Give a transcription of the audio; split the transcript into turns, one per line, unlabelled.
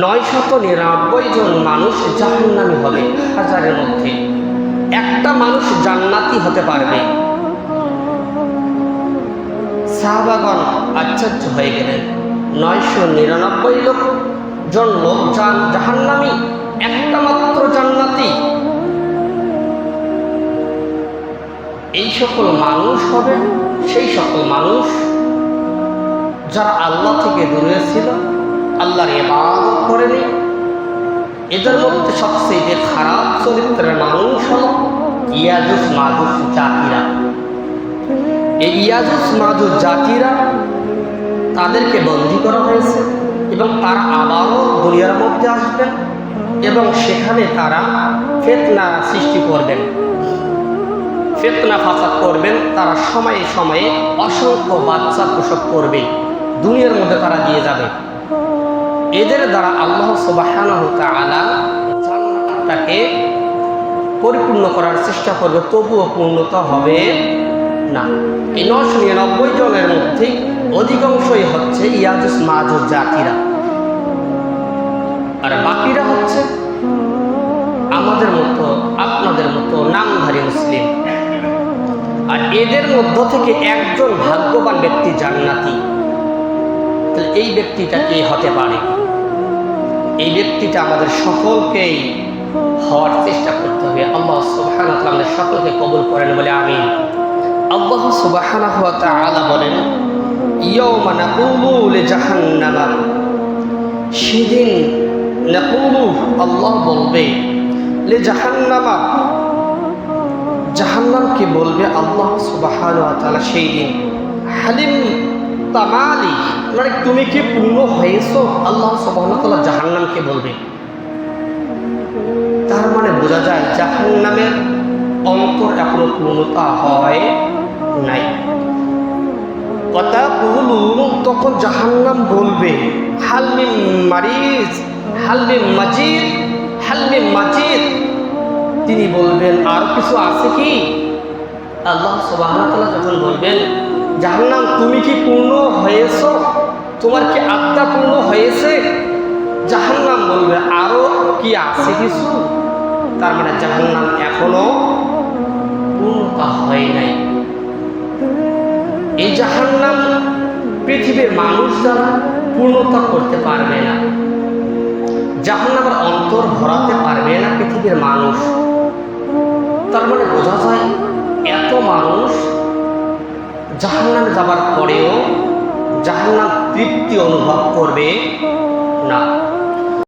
নয় শত নিরানব্বই জন মানুষ জাহান্নামী হবে হাজারের মধ্যে। একটা মানুষ জান্নাতি হতে পারবে। সাহাবাগণ আশ্চর্য হয়ে গেলেন। নয়শো নিরানব্বই লোক জন লোক যান জাহান্নামী, একটা মাত্র জান্নাতি। এই সকল মানুষ হবে সেই সকল মানুষ যারা আল্লাহ থেকে দূরে ছিল আল্লাহর ইবাদত করেনি এদের মধ্যে সবচেয়ে খারাপ চরিত্রের মানুষ হল ইয়াজুস মাজুস জাতিরা এই ইয়াজুস মাজুস জাতিরা তাদেরকে বন্দি করা হয়েছে এবং তারা আবারও দুনিয়ার মধ্যে আসবেন এবং সেখানে তারা ফেতনা সৃষ্টি করবেন। ফেতনা ফাসাদ করবেন, তারা সময়ে সময়ে অসংখ্য বাচ্চা প্রসব করবে, দুনিয়ার মধ্যে তারা দিয়ে যাবে। এদের দ্বারা আল্লাহ সুবাহানাহু তাআলা জান্নাতটাকে পরিপূর্ণ করার চেষ্টা করবে, তবুও পূর্ণতা হবে না। এই নশো নিরানব্বই জনের মধ্যে অধিকাংশই হচ্ছে ইয়াজুস মাজুস জাতিরা। আর বাকিরা হচ্ছে আমাদের মতো, আপনাদের মতো নামধারী মুসলিম। আর এদের মধ্য থেকে একজন ভাগ্যবান ব্যক্তি জান্নাতি। এই ব্যক্তিটা কে হতে পারে? এই ব্যক্তিটা আমাদের সকলকেই হওয়ার চেষ্টা করতে হবে। আল্লাহ সুবাহান আমাদের সকলকে কবুল করেন বলে আমি আল্লাহ সুবাহান আলা বলেন সেদিন আল্লাহ বলবে লে জাহান্নামা জাহান্নামকে বলবে আল্লাহ সুবাহান সেই দিন। হালিম তামালি। মানে তুমি কি পূর্ণ হয়েছো? আল্লাহ সুবাহান তাআলা জাহান্নামকে বলবে। তার মানে বোঝা যায় জাহান্নামের অন্তর এখনও পূর্ণতা হয় নাই। কথা তখন জাহান্নাম বলবে হালমিম মারিজ হালমিম মাজিদ হালমিম মাজিদ। তিনি বলবেন, আর কিছু আছে কি? আল্লাহ সুবাহতাল্লাহ যখন বলবেন জাহান্নাম তুমি কি পূর্ণ হয়েছ? তোমার কি আত্মা পূর্ণ হয়েছে? জাহান্নাম বলবে, আরও কি আছে কিছু? তার মানে জাহান্নাম এখনও পূর্ণতা হয় নাই। এই জাহান্নাম পৃথিবীর মানুষ দ্বারা পূর্ণতা করতে পারবে না। জাহান্নামের অন্তর ভরাতে পারবে না পৃথিবীর মানুষ। তার মানে বোঝা যায়, এত মানুষ জাহান্নামে যাবার পরেও জাহান্নাম তৃপ্তি অনুভব করবে না।